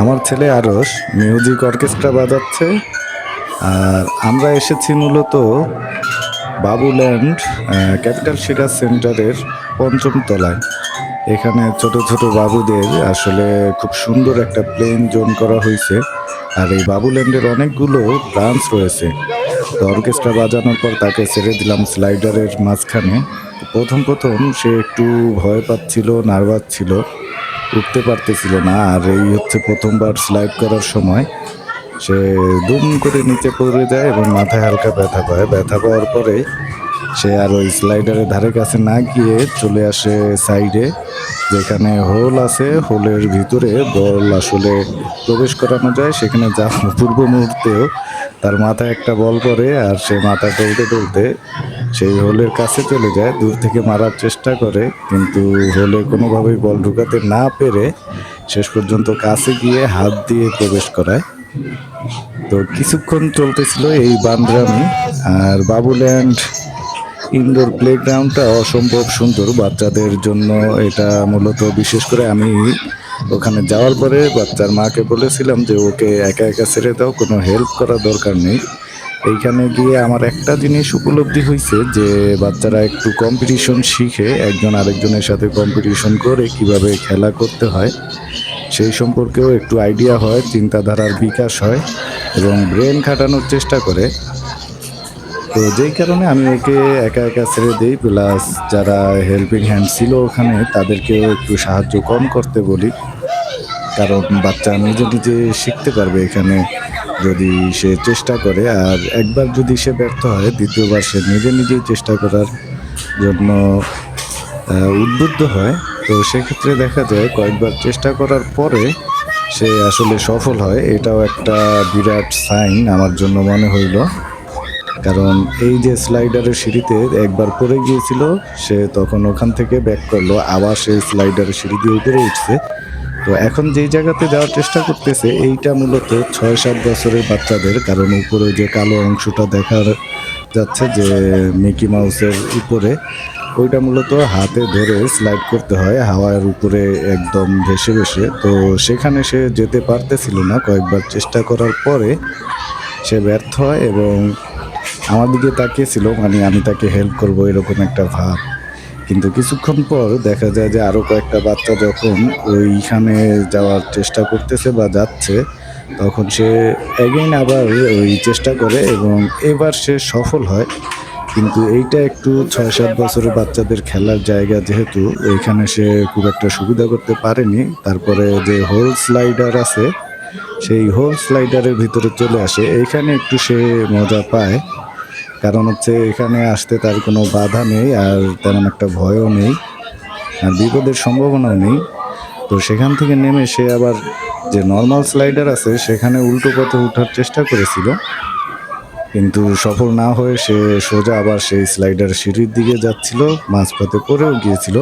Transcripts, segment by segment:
আমার ছেলে আরস মিউজিক অর্কেস্ট্রা বাজাচ্ছে। আর আমরা এসেছি মূলত বাবুল্যান্ড ক্যাপিটাল সিরাজ সেন্টারের পঞ্চম তলায়। এখানে ছোট ছোট বাবুদের আসলে খুব সুন্দর একটা প্লেন জোন করা হয়েছে। আর এই বাবুল্যান্ডের অনেকগুলো ব্রাঞ্চ রয়েছে। তো অর্কেস্ট্রা বাজানোর পর তাকে ছেড়ে দিলাম স্লাইডারের মাঝখানে। প্রথম প্রথম সে একটু ভয় পাচ্ছিল, নার্ভাস ছিল। উঠতে পারতেছিল না। আর এই হচ্ছে প্রথমবার স্লাইড করার সময় সে দুম করে নিচে পড়ে যায় এবং মাথায় হালকা ব্যথা পায়। ব্যথা পাওয়ার পরে সে আর ওই স্লাইডারের ধারে কাছে না গিয়ে চলে আসে সাইডে যেখানে হোল আছে। হোলের ভিতরে বল আসলে প্রবেশ করানো যায়। সেখানে যা পূর্ব মুহূর্তেও তার মাথায় একটা বল পড়ে আর সে মাথা টলতে টলতে সেই হোলের কাছে চলে যায়, দূর থেকে মারার চেষ্টা করে, কিন্তু হোলে কোনোভাবেই বল ঢুকাতে না পেরে শেষ পর্যন্ত কাছে গিয়ে হাত দিয়ে প্রবেশ করায়। তো কিছুক্ষণ চলতেছিল এই বান্দরামি, আর বাবুল্যান্ড ইনডোর প্লেগ্রাউন্ডটা অসম্ভব সুন্দর। বাচ্চাদের জন্য এটা মূলত বিশেষ করে আমি ওখানে যাওয়ার পরে বাচ্চার মাকে বলেছিলাম যে, ওকে একা একা ছেড়ে দাও, কোনো হেল্প করার দরকার নেই। এইখানে গিয়ে আমার একটা জিনিস উপলব্ধি হয়েছে যে বাচ্চারা একটু কম্পিটিশন শিখে, একজন আরেকজনের সাথে কম্পিটিশন করে কীভাবে খেলা করতে হয়, সেই সম্পর্কেও একটু আইডিয়া হয়, চিন্তাধারার বিকাশ হয় এবং ব্রেন খাটানোর চেষ্টা করে। তো যেই কারণে আমি ওকে একা একা ছেড়ে দিই প্লাস যারা হেল্পিং হ্যান্ড ছিল ওখানে, তাদেরকেও একটু সাহায্য কম করতে বলি। কারণ বাচ্চা নিজে নিজে শিখতে পারবে এখানে। যদি সে চেষ্টা করে, আর একবার যদি সে ব্যর্থ হয়, দ্বিতীয়বার সে নিজে নিজেই চেষ্টা করার জন্য উদ্বুদ্ধ হয়। তো সেক্ষেত্রে দেখা যায়, কয়েকবার চেষ্টা করার পরে সে আসলে সফল হয়। এটাও একটা বিরাট সাইন আমার জন্য মনে হইল। কারণ এই যে স্লাইডারের সিঁড়িতে একবার পড়ে গিয়েছিল, সে তখন ওখান থেকে ব্যাক করল। আবার সে স্লাইডারের সিঁড়ি দিয়ে উপরে উঠছে। তো এখন যেই জায়গাতে যাওয়ার চেষ্টা করতেছে, এইটা মূলত ছয় সাত বছরের বাচ্চাদের, কারণ উপরে যে কালো অংশটা দেখার যাচ্ছে যে মিকি মাউসের উপরে, ওইটা মূলত হাতে ধরে স্লাইড করতে হয়, হাওয়ার উপরে একদম ভেসে ভেসে। তো সেখানে সে যেতে পারতেছিল না, কয়েকবার চেষ্টা করার পরে সে ব্যর্থ হয় এবং আমার দিকে তাকিয়েছিল মানে আমি তাকে হেল্প করব, এরকম একটা ভাব। কিন্তু কিছুক্ষণ পর দেখা যায় যে আরও কয়েকটা বাচ্চা যখন ওইখানে যাওয়ার চেষ্টা করতেছে বা যাচ্ছে, তখন সে এগেইন আবার ওই চেষ্টা করে এবং এবার সে সফল হয়। কিন্তু এইটা একটু ছয় সাত বছরের বাচ্চাদের খেলার জায়গা যেহেতু এইখানে সে খুব একটা সুবিধা করতে পারেনি। তারপরে যে হোল স্লাইডার আছে, সেই হোল স্লাইডারের ভিতরে চলে আসে। এইখানে একটু সে মজা পায়। কারণ হচ্ছে এখানে আসতে তার কোনো বাধা নেই আর তেমন একটা ভয়ও নেই আর বিপদের সম্ভাবনাও নেই। তো সেখান থেকে নেমে সে আবার যে নর্মাল স্লাইডার আছে, সেখানে উল্টো পথে ওঠার চেষ্টা করেছিল। কিন্তু সফল না হয়ে সে সোজা আবার সেই স্লাইডার সিঁড়ির দিকে যাচ্ছিল, মাঝপথে পড়েও গিয়েছিল।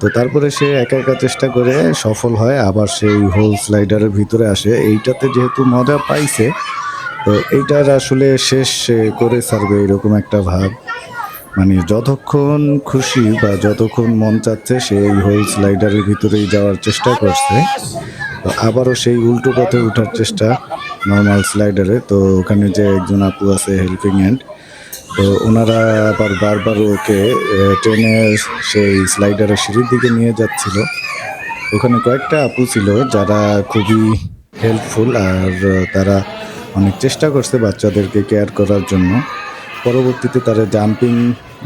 তো তারপরে সে একা একা চেষ্টা করে সফল হয়, আবার সেই হোল স্লাইডারের ভিতরে আসে। এইটাতে যেহেতু মজা পাইছে তো এইটার আসলে শেষ করে ছাড়বে এরকম একটা ভাব। মানে যতক্ষণ খুশি বা যতক্ষণ মন চাচ্ছে সে এই হোল স্লাইডারের ভিতরেই যাওয়ার চেষ্টা করছে। তো আবারও সেই উল্টো পথে ওঠার চেষ্টা নর্মাল স্লাইডারে তো ওখানে যে একজন আপু আছে হেল্পিং হ্যান্ড তো ওনারা আবার বারবার ওকে টেনে সেই স্লাইডারের সিঁড়ির দিকে নিয়ে যাচ্ছিল। ওখানে কয়েকটা আপু ছিল যারা খুবই হেল্পফুল আর, তারা অনেক চেষ্টা করছে বাচ্চাদেরকে কেয়ার করার জন্য। পরবর্তীতে তারা জাম্পিং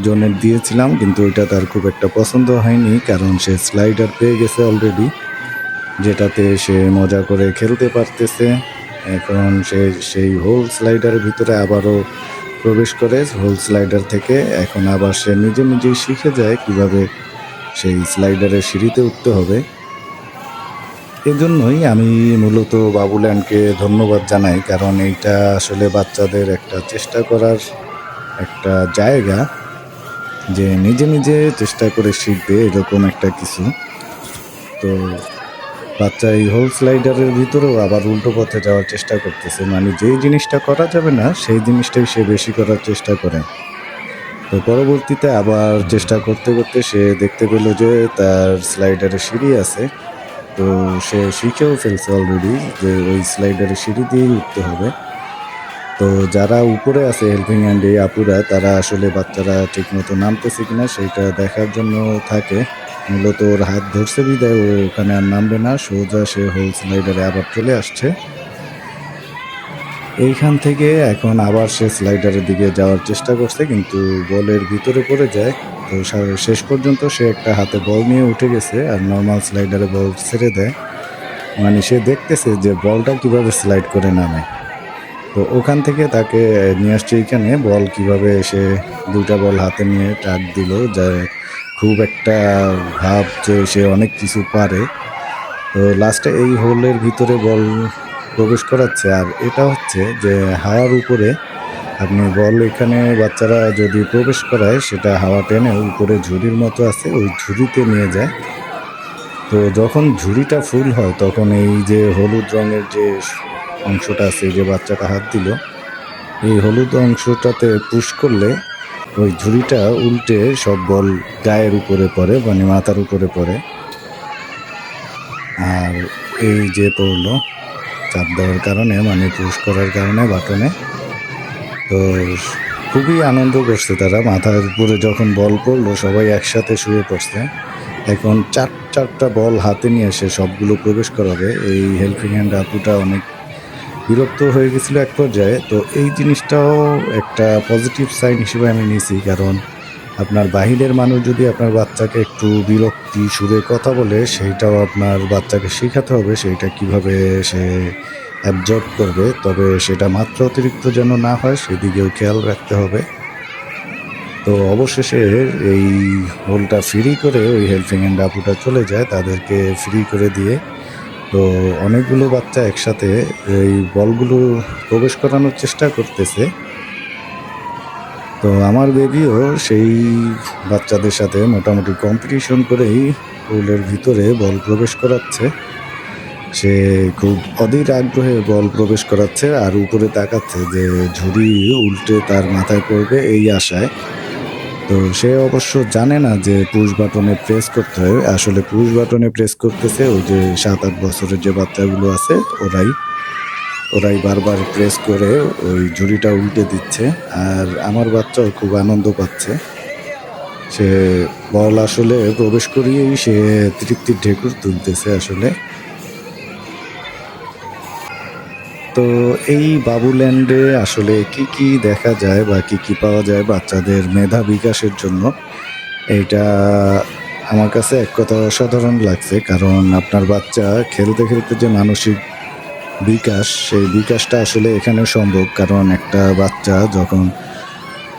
জোনে দিয়েছিলাম, কিন্তু ওইটা তার খুব একটা পছন্দ হয়নি, কারণ সে স্লাইডার পেয়ে গেছে অলরেডি, যেটাতে সে মজা করে খেলতে পারতেছে। এখন সে সেই হোল স্লাইডারের ভিতরে আবারও প্রবেশ করে, হোল স্লাইডার থেকে। এখন আবার সে নিজে নিজেই শিখে যায় কীভাবে সেই স্লাইডারের সিঁড়িতে উঠতে হবে। এজন্যই আমি মূলত বাবুল্যান্ডকে ধন্যবাদ জানাই, কারণ এইটা আসলে বাচ্চাদের একটা চেষ্টা করার একটা জায়গা যে নিজে নিজে চেষ্টা করে শিখবে এরকম একটা কিছু। তো বাচ্চা এই হোল স্লাইডারের ভিতরেও আবার উল্টো পথে যাওয়ার চেষ্টা করতেছে। মানে যেই জিনিসটা করা যাবে না, সেই জিনিসটাই সে বেশি করার চেষ্টা করে। তো পরবর্তীতে আবার চেষ্টা করতে করতে সে দেখতে পেল যে তার স্লাইডারে সিঁড়ি আছে। তো সে শিখেও ফেলছে অলরেডি যে ওই স্লাইডারে সিঁড়ি দিয়েই উঠতে হবে। তো যারা উপরে আছে হেল্পিং হ্যান্ড এই আপুরা, তারা আসলে বাচ্চারা ঠিকমতো নামতেছে কিনা সেইটা দেখার জন্য থাকে। মূলত ওর হাত ধরছে বিদায়, ও ওখানে আর নামবে না, সোজা সে হোল স্লাইডারে আবার চলে আসছে। এইখান থেকে এখন আবার সে স্লাইডারের দিকে যাওয়ার চেষ্টা করছে, কিন্তু বলের ভিতরে পড়ে যায়। তো শেষ পর্যন্ত সে একটা হাতে বল নিয়ে উঠে গেছে আর নর্মাল স্লাইডারে বল ছেড়ে দেয়। মানে সে দেখতেছে যে বলটা কীভাবে স্লাইড করে নামে। তো ওখান থেকে তাকে নিয়ে আসছে এখানে। বল কীভাবে সে দুইটা বল হাতে নিয়ে টাক দিল যা খুব একটা ভাব যে সে অনেক কিছু পারে। তো লাস্টে এই হোলের ভিতরে বল প্রবেশ করাচ্ছে। আর এটা হচ্ছে যে হাওয়ার উপরে আপনি বল এখানে বাচ্চারা যদি প্রবেশ করায়, সেটা হাওয়া টেনে উপরে ঝুড়ির মতো আছে, ওই ঝুড়িতে নিয়ে যায়। তো যখন ঝুড়িটা ফুল হয়, তখন এই যে হলুদ রঙের যে অংশটা আছে যে বাচ্চাটা হাত দিল, এই হলুদ অংশটাতে পুশ করলে ওই ঝুড়িটা উল্টে সব বল গায়ের উপরে পড়ে মানে মাথার উপরে পড়ে। আর এই যে পড়ল, চাপ দেওয়ার কারণে মানে পুশ করার কারণে, বাটনে তো খুবই আনন্দ করছে তারা। মাথার উপরে যখন বল পড়ল, সবাই একসাথে শুয়ে পড়ছে। এখন চার, চারটা বল হাতে নিয়ে এসে সবগুলো প্রবেশ করাবে। এই হেল্পিং হ্যান্ড আপুটা অনেক বিরক্ত হয়ে গেছিল এক পর্যায়ে। তো এই জিনিসটাও একটা পজিটিভ সাইন হিসেবে আমি নিয়েছি। কারণ আপনার বাহিরের মানুষ যদি আপনার বাচ্চাকে একটু বিরক্তি, সুরে কথা বলে, সেইটাও আপনার বাচ্চাকে শেখাতে হবে। সেইটা কীভাবে সে অ্যাবজর্ব করবে, তবে সেটা মাত্র অতিরিক্ত যেন না হয়, সেদিকেও খেয়াল রাখতে হবে। তো অবশেষে এই হোলটা ফ্রি করে ওই হেল্পিং হ্যান্ড আপুটা চলে যায়, তাদেরকে ফ্রি করে দিয়ে। তো অনেকগুলো বাচ্চা একসাথে এই বলগুলো প্রবেশ করানোর চেষ্টা করতেছে। তো আমার বেবিও সেই বাচ্চাদের সাথে মোটামুটি কম্পিটিশন করেই পুলের ভিতরে বল প্রবেশ করাচ্ছে। সে খুব অধীর আগ্রহে বল প্রবেশ করাচ্ছে আর উপরে তাকাচ্ছে যে ঝুড়ি উল্টে তার মাথায় পড়বে এই আশায়। তো সে অবশ্য জানে না যে পুশ বাটনে প্রেস করতে হয়। আসলে পুশ বাটনে প্রেস করতেছে ওই যে সাত আট বছরের যে বাচ্চাগুলো আছে, ওরাই। ওরাই বারবার প্রেস করে ওই ঝুড়িটা উল্টে দিচ্ছে আর আমার বাচ্চাও খুব আনন্দ পাচ্ছে। সে বল আসলে প্রবেশ করিয়েই সে তৃপ্তির ঢেকুর তুলতেছে আসলে। তো এই বাবুল্যান্ডে আসলে কি কি দেখা যায় বা কি কি পাওয়া যায় বাচ্চাদের মেধা বিকাশের জন্য, এটা আমার কাছে এক কথা অসাধারণ লাগছে। কারণ আপনার বাচ্চা খেলতে খেলতে যে মানসিক বিকাশ, সেই বিকাশটা আসলে এখানে সম্ভব। কারণ একটা বাচ্চা যখন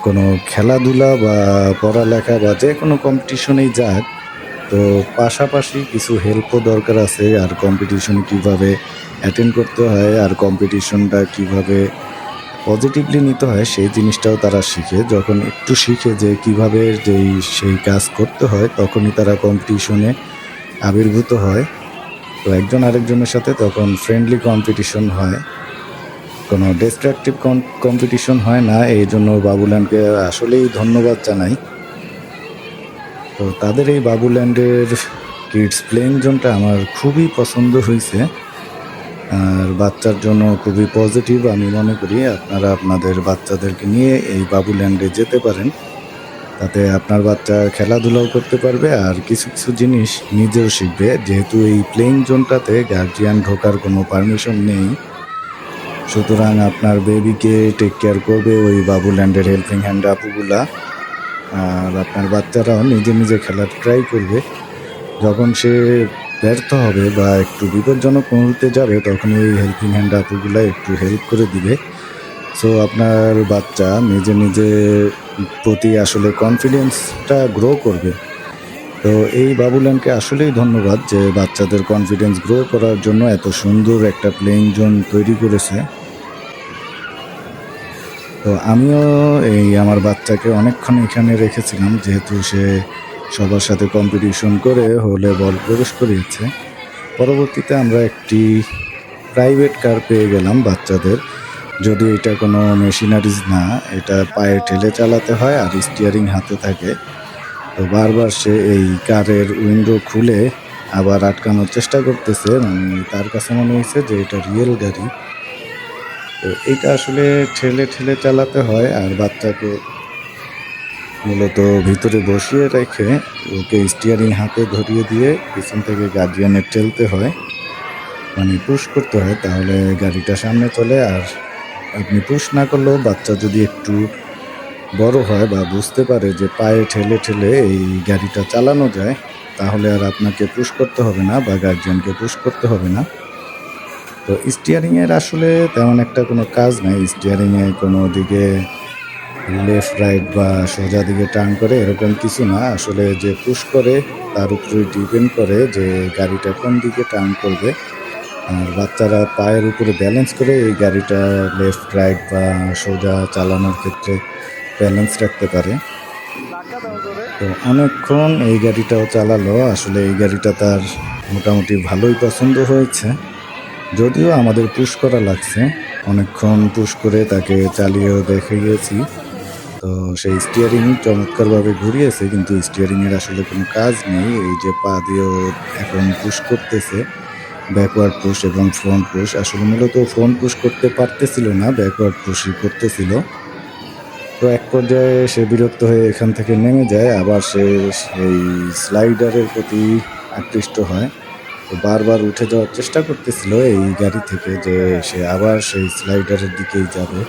কোনো খেলাধুলা বা পড়ালেখা বা যে কোনো কম্পিটিশনেই যাক তো পাশাপাশি কিছু হেল্পও দরকার আছে। আর কম্পিটিশন কীভাবে অ্যাটেন্ড করতে হয় আর কম্পিটিশনটা কীভাবে পজিটিভলি নিতে হয় সেই জিনিসটাও তারা শিখে। যখন একটু শিখে যে কীভাবে যেই, সেই কাজ করতে হয়, তখনই তারা কম্পিটিশনে আবির্ভূত হয়। তো একজন আরেকজনের সাথে তখন ফ্রেন্ডলি কম্পিটিশন হয়। কোনো ডিস্ট্রাকটিভ কম্পিটিশন হয় না। এই জন্য বাবুল্যান্ডকে আসলেই ধন্যবাদ জানাই। তো তাদের এই বাবুল্যান্ডের কিডস প্লেইং জোনটা আমার খুবই পছন্দ হয়েছে আর বাচ্চার জন্য খুবই পজিটিভ আমি মনে করি আপনারা আপনাদের বাচ্চাদেরকে নিয়ে এই বাবুল্যান্ডে যেতে পারেন। তাতে আপনার বাচ্চা খেলাধুলাও করতে পারবে আর কিছু কিছু জিনিস নিজেও শিখবে। যেহেতু এই প্লেইং জোনটাতে গার্জিয়ান ঢোকার কোনো পারমিশন নেই, সুতরাং আপনার বেবিকে টেক কেয়ার করবে ওই বাবুল্যান্ডের হেল্পিং হ্যান্ড আপুগুলা। আর আপনার বাচ্চারাও নিজে নিজে খেলার ট্রাই করবে। যখন সে ব্যর্থ হবে বা একটু বিপজ্জনক মুহূর্তে যাবে, তখন এই হেল্পিং হ্যান্ড আপুগুলা একটু হেল্প করে দিবে। সো আপনার বাচ্চা নিজে নিজে প্রতি আসলে কনফিডেন্সটা গ্রো করবে। তো এই বাবুল্যান্ডকে আসলেই ধন্যবাদ যে বাচ্চাদের কনফিডেন্স গ্রো করার জন্য এত সুন্দর একটা প্লেইং জোন তৈরি করেছে। তো আমিও এই আমার বাচ্চাকে অনেকক্ষণ এখানে রেখেছিলাম, যেহেতু সে সবার সাথে কম্পিটিশন করে হলে বল প্রবেশ করিয়েছে। পরবর্তীতে আমরা একটি প্রাইভেট কার পেয়ে গেলাম বাচ্চাদের। যদি এটা কোনো মেশিনারিজ না, এটা পায়ে ঠেলে চালাতে হয় আর স্টিয়ারিং হাতে থাকে, তো বারবার সে এই কারের উইন্ডো খুলে আবার আটকানোর চেষ্টা করতেছে। মানে তার কাছে মনে হয়েছে যে এটা রিয়েল গাড়ি। তো এটা আসলে ঠেলে ঠেলে চালাতে হয় আর বাচ্চাকে মূলত ভিতরে বসিয়ে রেখে ওকে স্টিয়ারিং হাতে ধরিয়ে দিয়ে পিছন থেকে গার্জিয়ানের ঠেলতে হয়। মানে পুশ করতে হয়, তাহলে গাড়িটা সামনে চলে আর আপনি পুশ না করলেও বাচ্চা যদি একটু বড় হয় বা বুঝতে পারে যে পায়ে ঠেলে ঠেলে এই গাড়িটা চালানো যায়, তাহলে আর আপনাকে পুশ করতে হবে না বা গার্জিয়ানকে পুশ করতে হবে না। তো স্টিয়ারিংয়ের আসলে তেমন একটা কোনো কাজ নাই। স্টিয়ারিংয়ে কোনো দিকে লেফট, রাইট বা সোজা দিকে টার্ন করে এরকম কিছু না। আসলে যে পুশ করে তার উপরে ডিপেন্ড করে যে গাড়িটা কোন দিকে টার্ন করবে। আর বাচ্চারা পায়ের উপরে ব্যালেন্স করে এই গাড়িটা লেফট, রাইট বা সোজা চালানোর ক্ষেত্রে ব্যালেন্স রাখতে পারে। তো অনেকক্ষণ এই গাড়িটাও চালালো। আসলে এই গাড়িটা তার মোটামুটি ভালোই পছন্দ হয়েছে। যদিও আমাদের পুশ করা লাগছে। অনেকক্ষণ পুশ করে তাকে চালিয়েও দেখে গিয়েছি তো সেই স্টিয়ারিং চমৎকারভাবে ঘুরিয়েছে, কিন্তু স্টিয়ারিংয়ের আসলে কোনো কাজ নেই। এই যে পা দিয়েও এখন পুশ করতেছে ব্যাকওয়ার্ড পুশ এবং ফ্রন্ট পুশ আসলে মূলত ফ্রন্ট পুশ করতে পারতেছিল না ব্যাকওয়ার্ড পুশই করতেছিল। তো এক পর্যায়ে সে বিরক্ত হয়ে এখান থেকে নেমে যায়, আবার সে সেই স্লাইডারের প্রতি আকৃষ্ট হয়। তো বারবার উঠে যাওয়ার চেষ্টা করতেছিল এই গাড়ি থেকে যে সে আবার সেই স্লাইডারের দিকেই যাবে।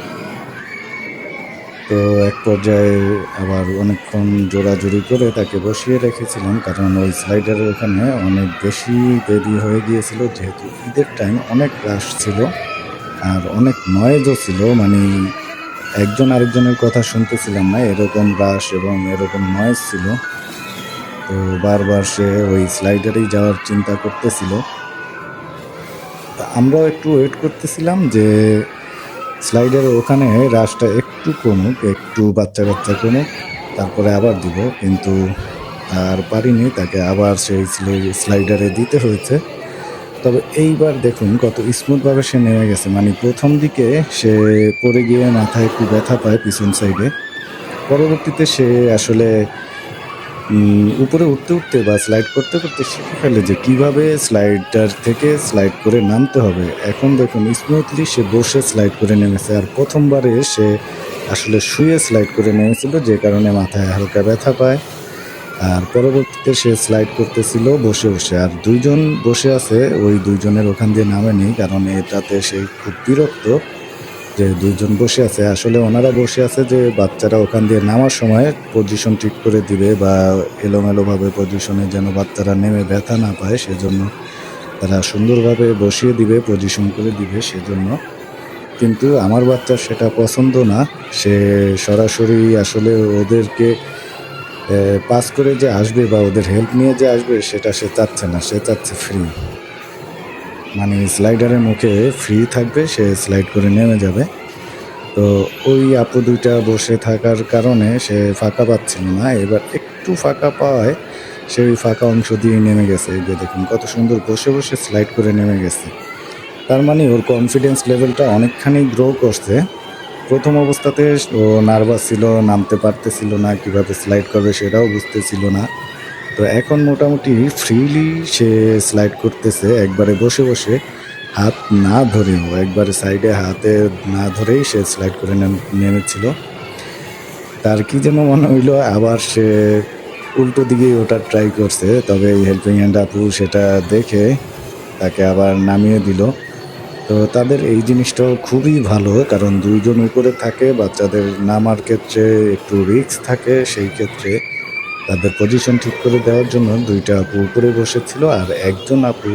তো এক পর্যায়ে আবার অনেকক্ষণ জোরাজুরি করে তাকে বসিয়ে রেখেছিলাম, কারণ ওই স্লাইডারের ওখানে অনেক বেশি দেরি হয়ে গিয়েছিল, যেহেতু ঈদের টাইম অনেক রাশ ছিল আর অনেক নয়েজও ছিল মানে একজন আরেকজনের কথা শুনতেছিলাম না, এরকম রাশ এবং এরকম নয়েজ ছিল। তো বারবার সে ওই স্লাইডারেই যাওয়ার চিন্তা করতেছিল। আমরাও একটু ওয়েট করতেছিলাম যে স্লাইডারের ওখানে রাশটা একটু কমুক, একটু বাচ্চা বাচ্চা কমুক, তারপরে আবার দিব। কিন্তু আর পারিনি, তাকে আবার সেই স্লাই- স্লাইডারে দিতে হয়েছে। তবে এইবার দেখুন কত স্মুথভাবে সে নেমে গেছে। মানে প্রথম দিকে সে পড়ে গিয়ে মাথায় একটু ব্যথা পায় পিছন সাইডে পরবর্তীতে সে আসলে উপরে উঠতে উঠতে বা স্লাইড করতে করতে শিখে ফেলে যে কীভাবে স্লাইডার থেকে স্লাইড করে নামতে হবে। এখন দেখুন স্মুথলি সে বসে স্লাইড করে নেমেছে আর প্রথমবারে সে আসলে শুয়ে স্লাইড করে নেমেছিল যে কারণে মাথায় হালকা ব্যথা পায়। আর পরবর্তীতে সে স্লাইড করতেছিল বসে বসে। আর দুইজন বসে আছে, ওই দুইজনের ওখান দিয়ে নামেনি কারণ এটাতে সে খুব বিরক্ত। যে দুজন বসে আছে, আসলে ওনারা বসে আছে যে বাচ্চারা ওখান দিয়ে নামার সময় পজিশন ঠিক করে দিবে বা এলোমেলোভাবে পজিশনে যেন বাচ্চারা নেমে ব্যথা না পায়, সেজন্য তারা সুন্দরভাবে বসিয়ে দিবে পজিশন করে দিবে, সেজন্য। কিন্তু আমার বাচ্চার সেটা পছন্দ না। সে সরাসরি আসলে ওদেরকে পাস করে যে আসবে বা ওদের হেল্প নিয়ে যে আসবে, সেটা সে চাচ্ছে না। সে চাচ্ছে ফ্রি মানে স্লাইডারের মুখে ফ্রি থাকবে, সে স্লাইড করে নেমে যাবে। তো ওই আপু দুইটা বসে থাকার কারণে সে ফাঁকা পাচ্ছিল না। এবার একটু ফাঁকা পাওয়ায় সে ওই ফাঁকা অংশ দিয়ে নেমে গেছে। যে দেখুন, কত সুন্দর বসে বসে স্লাইড করে নেমে গেছে। তার মানে ওর কনফিডেন্স লেভেলটা অনেকখানি গ্রো করছে। প্রথম অবস্থাতে ও নার্ভাস ছিল, নামতে পারতেছিল না, কীভাবে স্লাইড করবে সেটাও বুঝতেছিল না। তো এখন মোটামুটি ফ্রিলি সে স্লাইড করতেছে, একবারে বসে বসে হাত না ধরেও, একবারে সাইডে হাতে না ধরেই সে স্লাইড করে নেম- নেমেছিল। তার কি যেন মনে হইল, আবার সে উল্টো দিকে ওটা ট্রাই করছে, তবে এই হেল্পিং হ্যান্ড আপু সেটা দেখে তাকে আবার নামিয়ে দিল। তো তাদের এই জিনিসটাও খুবই ভালো, কারণ দুইজন উপরে থাকে, বাচ্চাদের নামার ক্ষেত্রে একটু রিস্ক থাকে, সেই ক্ষেত্রে তাদের পজিশন ঠিক করে দেওয়ার জন্য দুইটা আপু উপরে বসেছিল আর একজন আপু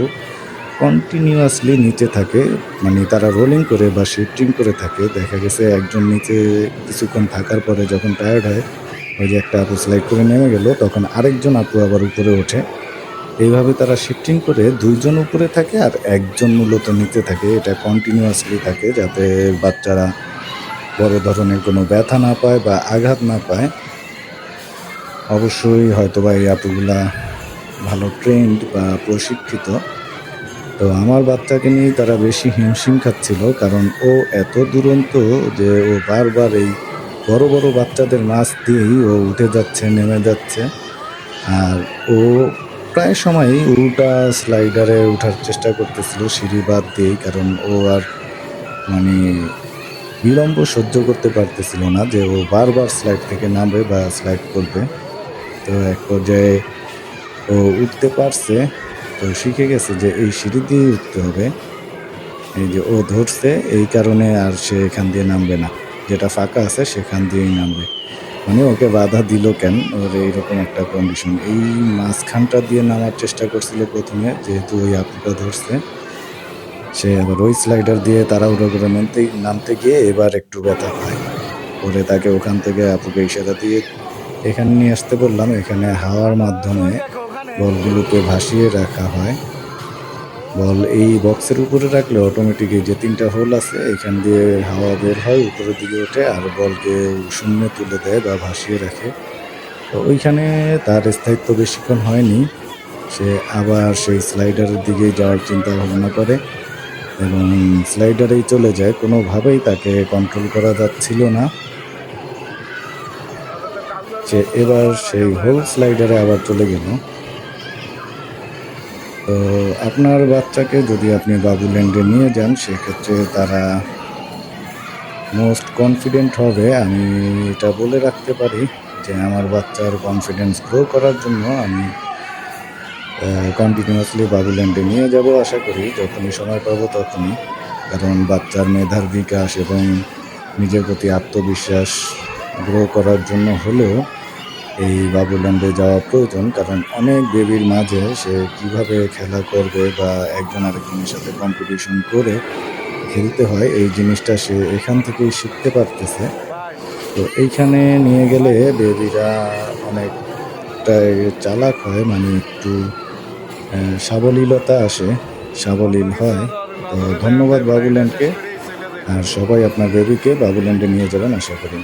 কন্টিনিউয়াসলি নিচে থাকে মানে তারা রোলিং করে বা শিফটিং করে থাকে। দেখা গেছে একজন নিচে কিছুক্ষণ থাকার পরে যখন টায়ার্ড হয়, ওই যে একটা আপু স্লাইড করে নেমে গেল, তখন আরেকজন আপু আবার উপরে ওঠে। এইভাবে তারা শিফটিং করে দুইজন উপরে থাকে আর একজন মূলত নিচে থাকে। এটা কন্টিনিউয়াসলি থাকে যাতে বাচ্চারা বড় ধরনের কোনো ব্যথা না পায় বা আঘাত না পায়। অবশ্যই হয়তো বা এই আপুগুলা ভালো ট্রেন্ড বা প্রশিক্ষিত। তো আমার বাচ্চাকে নিয়ে তারা বেশি হিমশিম খাচ্ছিল কারণ ও এত দুরন্ত যে ও বারবার এই বড় বড় বাচ্চাদের মাছ দিয়েই ও উঠে যাচ্ছে, নেমে যাচ্ছে। আর ও প্রায় সময়ই উল্টা স্লাইডারে ওঠার চেষ্টা করতেছিল, সিঁড়ি বাদ দিয়েই কারণ ও আর মানে বিলম্ব সহ্য করতে পারতেছিল না যে ও বারবার স্লাইড থেকে নামবে বা স্লাইড করবে। তো এক পর্যায়ে ও উঠতে পারছে। তো শিখে গেছে যে এই সিঁড়ি দিয়ে উঠতে হবে। এই যে ও ধরছে, এই কারণে আর সে এখান দিয়ে নামবে না। যেটা ফাঁকা আছে সেখান দিয়েই নামবে। মানে ওকে বাধা দিল কেন? ওর এইরকম একটা কন্ডিশন এই মাঝখানটা দিয়ে নামার চেষ্টা করছিল প্রথমে, যেহেতু ওই আপুটা ধরছে। সে আবার ওই স্লাইডার দিয়ে তারা তাড়াহুড়ো করে নামতে নামতে গিয়ে এবার একটু ব্যথা পায়। পরে তাকে ওখান থেকে আপুকে ইশারা দিয়ে এখানে নিয়ে আসতে বললাম, এখানে হাওয়ার মাধ্যমে বলগুলোকে ভাসিয়ে রাখা হয়। বল এই বক্সের উপরে রাখলে অটোমেটিক এই যে তিনটা হোল আছে, এখান দিয়ে হাওয়া বের হয়, উপরের দিকে ওঠে, আর বলকে শূন্য তুলে দেয় বা ভাসিয়ে রাখে। তো ওইখানে তার স্থায়িত্ব বেশিক্ষণ হয়নি। সে আবার সেই স্লাইডারের দিকেই যাওয়ার চিন্তা ভাবনা করে এবং স্লাইডারেই চলে যায়। কোনোভাবেই তাকে কন্ট্রোল করা যাচ্ছিল না। সে এবার সেই হোল স্লাইডারে আবার চলে গেল। তো আপনার বাচ্চাকে যদি আপনি বাবুল্যান্ডে নিয়ে যান, সেক্ষেত্রে তারা মোস্ট কনফিডেন্ট হবে। আমি এটা বলে রাখতে পারি যে আমার বাচ্চার কনফিডেন্স গ্রো করার জন্য আমি কন্টিনিউয়াসলি বাবুল্যান্ডে নিয়ে যাব আশা করি। যখনই সময় পাবো তখনই। কারণ বাচ্চার মেধার বিকাশ এবং নিজের প্রতি আত্মবিশ্বাস গ্রো করার জন্য হলেও এই বাবুল্যান্ডে যাওয়া প্রয়োজন, কারণ অনেক বেবির মাঝে সে কীভাবে খেলা করবে বা একজন আরেকজনের সাথে কম্পিটিশন করে খেলতে হয়, এই জিনিসটা সে এখান থেকেই শিখতে পারতেছে। তো এইখানে নিয়ে গেলে বেবিরা অনেকটাই চালাক হয় মানে একটু সাবলীলতা আসে, সাবলীল হয়। তো ধন্যবাদ বাবুল্যান্ডকে আর সবাই আপনার বেবিকে বাবুল্যান্ডে নিয়ে যাবেন, আশা করি।